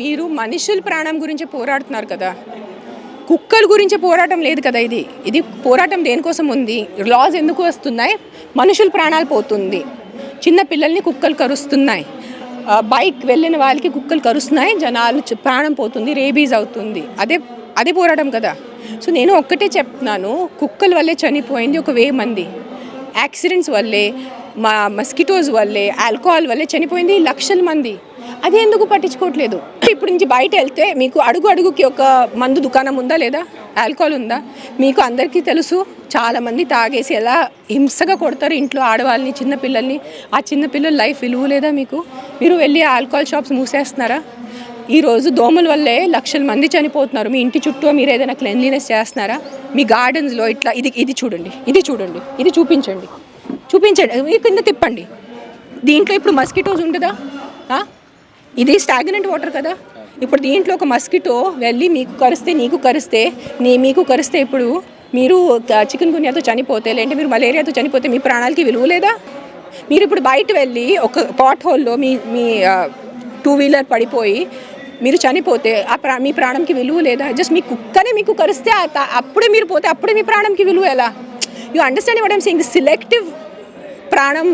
మీరు మనుషుల ప్రాణం గురించి పోరాడుతున్నారు కదా. కుక్కల గురించి పోరాటం లేదు కదా ఇది. ఇది పోరాటం దేనికోసం ఉంది? లాస్ ఎందుకు వస్తున్నాయి? మనుషుల ప్రాణాలు పోతుంది. చిన్న పిల్లల్ని కుక్కలు కరుస్తున్నాయి. బైక్ వెళ్ళిన వాళ్ళకి కుక్కలు కరుస్తున్నాయి. జనాలు ప్రాణం పోతుంది రేబీస్ అవుతుంది. అదే అదే పోరాటం కదా. సో నేను ఒక్కటే చెప్తున్నాను. కుక్కల వల్లే చనిపోయింది ఒక వే మంది. యాక్సిడెంట్స్ వల్లే మా మస్కిటోస్ వల్లే ఆల్కహాల్ వల్లే చనిపోయింది లక్షల మంది. అది ఎందుకు పట్టించుకోవట్లేదు? ఇప్పుడు నుంచి బయట వెళ్తే మీకు అడుగు అడుగుకి ఒక మందు దుకాణం ఉందా లేదా? ఆల్కహాల్ ఉందా? మీకు అందరికీ తెలుసు చాలామంది తాగేసి ఎలా హింసగా కొడతారు ఇంట్లో ఆడవాళ్ళని చిన్నపిల్లల్ని ఆ చిన్నపిల్లల లైఫ్ విలువ లేదా మీకు? మీరు వెళ్ళి ఆల్కహాల్ షాప్స్ మూసేస్తున్నారా? ఈరోజు దోమల వల్లే లక్షల మంది చనిపోతున్నారు. మీ ఇంటి చుట్టూ మీరు ఏదైనా క్లెన్లీనెస్ చేస్తున్నారా? మీ గార్డెన్స్లో ఇట్లా ఇది ఇది చూడండి ఇది చూడండి ఇది చూపించండి. చూపించండి మీ కింద తిప్పండి. దీంట్లో ఇప్పుడు మస్కిటోస్ ఉంటుందా? ఇది స్టాగ్నెంట్ వాటర్ కదా. ఇప్పుడు దీంట్లో ఒక మస్కిటో వెళ్ళి మీకు కరిస్తే నీకు కరిస్తే నీ మీకు కరిస్తే ఇప్పుడు మీరు చికెన్ గున్యాతో చనిపోతే లేదంటే మీరు మలేరియాతో చనిపోతే మీ ప్రాణాలకి విలువ లేదా? మీరు ఇప్పుడు బయట వెళ్ళి ఒక పాట్ హోల్లో మీ మీ టూ వీలర్ పడిపోయి మీరు చనిపోతే ఆ ప్రా మీ ప్రాణంకి విలువ లేదా? జస్ట్ మీ కుక్కనే మీకు కరిస్తే అప్పుడే మీరు పోతే అప్పుడే మీ ప్రాణంకి విలువ ఎలా? You understand what I'm saying selective ప్రాణం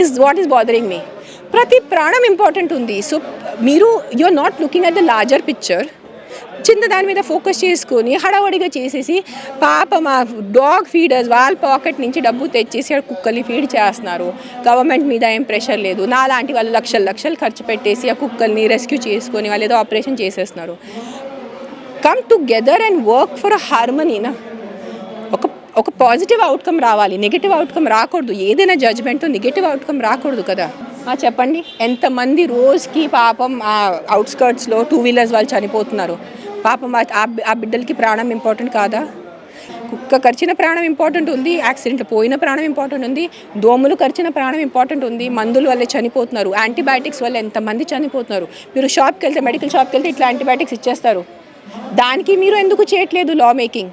is what is bothering me ప్రతి ప్రాణం ఇంపార్టెంట్ ఉంది. సో మీరు you are not looking at the larger picture చిన్న దాని మీద ఫోకస్ చేసుకొని హడావడిగా చేసేసి పాప మా డాగ్ ఫీడర్స్ వాళ్ళ పాకెట్ నుంచి డబ్బు తెచ్చేసి ఆ కుక్కల్ని ఫీడ్ చేస్తున్నారు. గవర్నమెంట్ మీద ఏం ప్రెషర్ లేదు. నా లాంటి వాళ్ళు లక్షలు లక్షలు ఖర్చు పెట్టేసి ఆ కుక్కల్ని రెస్క్యూ చేసుకొని వాళ్ళు ఏదో ఆపరేషన్ చేసేస్తున్నారు. Come together and work for హార్మనీనా ఒక ఒక పాజిటివ్ అవుట్కమ్ రావాలి. నెగిటివ్ అవుట్కమ్ రాకూడదు. ఏదైనా జడ్జ్మెంట్ నెగిటివ్ అవుట్కమ్ రాకూడదు కదా. చెప్పండి. ఎంతమంది రోజుకి పాపం అవుట్స్కర్ట్స్లో టూ వీలర్స్ వాళ్ళు చనిపోతున్నారు? పాపం ఆ- బి- ఆ బిడ్డలకి ప్రాణం ఇంపార్టెంట్ కాదా? కుక్క కరిచిన ప్రాణం ఇంపార్టెంట్ ఉంది యాక్సిడెంట్ పోయిన ప్రాణం ఇంపార్టెంట్ ఉంది దోమలు కరిచిన ప్రాణం ఇంపార్టెంట్ ఉంది మందుల వల్లే చనిపోతున్నారు. యాంటీబయాటిక్స్ వల్ల ఎంతమంది చనిపోతున్నారు? మీరు షాప్కి వెళ్తే మెడికల్ షాప్కి వెళ్తే ఇట్లా యాంటీబయాటిక్స్ ఇచ్చేస్తారు. దానికి మీరు ఎందుకు చేయట్లేదు law making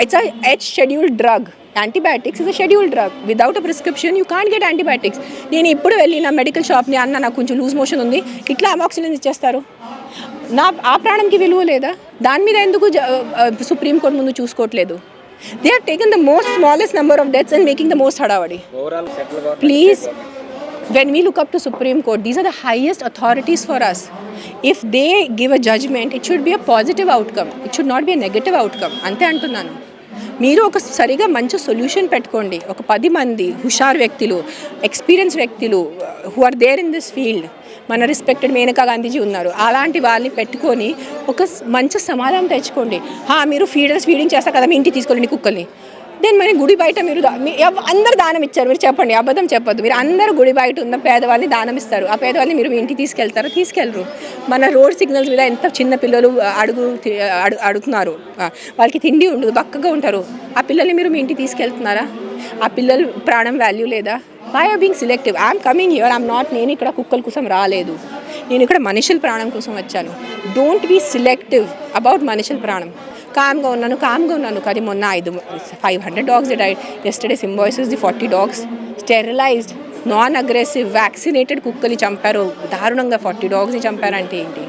it's a H scheduled drug antibiotics is a scheduled drug without a prescription you can't get antibiotics నేను ఇప్పుడు వెళ్ళి నా మెడికల్ షాప్ని అన్న నాకు కొంచెం లూజ్ మోషన్ ఉంది. ఇట్లా అమాక్సిలిన్ ఇచ్చేస్తారు. నా ఆ ప్రాణంకి విలువ లేదా? దాని మీద ఎందుకు సుప్రీంకోర్టు ముందు చూసుకోవట్లేదు? They are taken the most smallest number of deaths and making the most హడావడి. Please when we look up to supreme court these are the highest authorities for us. If they give a judgment it should be a positive outcome. It should not be a negative outcome. అంతే అంటున్నాను. మీరు ఒక సరిగా మంచి solution పెట్టుకోండి. ఒక పది మంది హుషార్ వ్యక్తులు ఎక్స్పీరియన్స్ వ్యక్తులు who are there in this field మన రెస్పెక్టెడ్ మేనకా గాంధీజీ ఉన్నారు. అలాంటి వాళ్ళని పెట్టుకొని ఒక మంచి సమాధానం తెచ్చుకోండి. మీరు ఫీడర్స్ ఫీడింగ్ చేస్తారు కదా మీ ఇంటికి తీసుకోండి కుక్కల్ని. దెన్ మరి గుడి బయట మీరు అందరు దానం ఇచ్చారు. మీరు చెప్పండి అబద్ధం చెప్పొద్దు. మీరు అందరూ గుడి బయట ఉన్న పేదవాళ్ళని దానం ఇస్తారు. ఆ పేదవాళ్ళని మీరు మీ ఇంటికి తీసుకెళ్తారా తీసుకెళ్ళరు. మన రోడ్ సిగ్నల్స్ మీద ఎంత చిన్న పిల్లలు అడుగు అడు అడుగుతున్నారు. వాళ్ళకి తిండి ఉండదు బక్కగా ఉంటారు. ఆ పిల్లల్ని మీరు మీ ఇంటికి తీసుకెళ్తున్నారా? ఆ పిల్లలు ప్రాణం వాల్యూ లేదా? Why are being selective I'm coming your I'm not నేను ఇక్కడ కుక్కల కోసం రాలేదు. నేను ఇక్కడ మనుషుల ప్రాణం కోసం వచ్చాను. డోంట్ బీ సిలెక్టివ్ అబౌట్ మనుషుల ప్రాణం. కామ్గా ఉన్నాను కామ్గా ఉన్నాను కానీ మొన్న ఐదు five hundred dogs died yesterday Symbiosis the forty dogs sterilised non aggressive vaccinated కుక్కని చంపారు. దారుణంగా ఫార్టీ డాగ్స్ని చంపారంటే ఏంటి?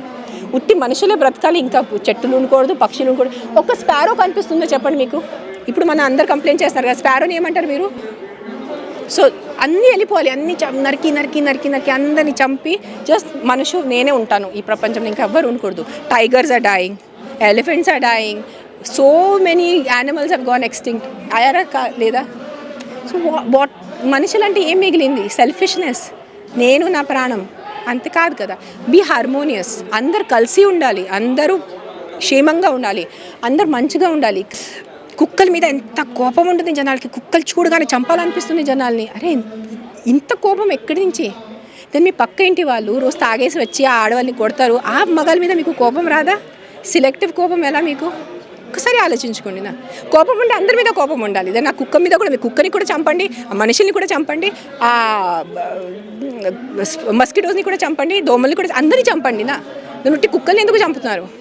ఉట్టి మనుషులే బ్రతకాలి ఇంకా చెట్టులు ఉండకూడదు పక్షులు ఉండకూడదు ఒక స్పారో కనిపిస్తుందో చెప్పండి మీకు? ఇప్పుడు మన అందరు కంప్లైంట్ చేస్తారు కదా స్పారోని ఏమంటారు మీరు? సో అన్నీ వెళ్ళిపోవాలి అన్ని చం- నరికి నరికి నరికి నరికి అందరిని చంపి జస్ట్ మనుషు నేనే ఉంటాను. ఈ ప్రపంచంలో ఇంకా ఎవ్వరు ఉండకూడదు tigers are dying elephants are dying so many animals are gone extinct అయ్యారా కా- లేదా? సో వాట్ మనుషులంటే ఏం మిగిలింది? సెల్ఫిష్నెస్ నేను నా ప్రాణం. అంత కాదు కదా. బీ హార్మోనియస్ అందరు కలిసి ఉండాలి. అందరూ క్షేమంగా ఉండాలి. అందరు మంచిగా ఉండాలి. కుక్కల మీద ఎంత కోపం ఉంటుంది జనాలకి. కుక్కలు చూడగానే చంపాలనిపిస్తుంది జనాల్ని. అరే ఇంత కోపం ఎక్కడి నుంచి? దాన్ని మీ పక్క ఇంటి వాళ్ళు రోజు తాగేసి వచ్చి ఆ ఆడవాళ్ళని కొడతారు. ఆ మగల మీద మీకు కోపం రాదా? సిలెక్టివ్ కోపం ఎలా మీకు? ఒకసారి ఆలోచించుకోండి నా. కోపం ఉంటే అందరి మీద కోపం ఉండాలి. నా కుక్క మీద కూడా మీ కుక్కని కూడా చంపండి ఆ మనిషిని కూడా చంపండి ఆ మస్కిటోస్ని కూడా చంపండి దోమల్ని కూడా అందరినీ చంపండి నా. నుట్టి కుక్కల్ని ఎందుకు చంపుతున్నారు?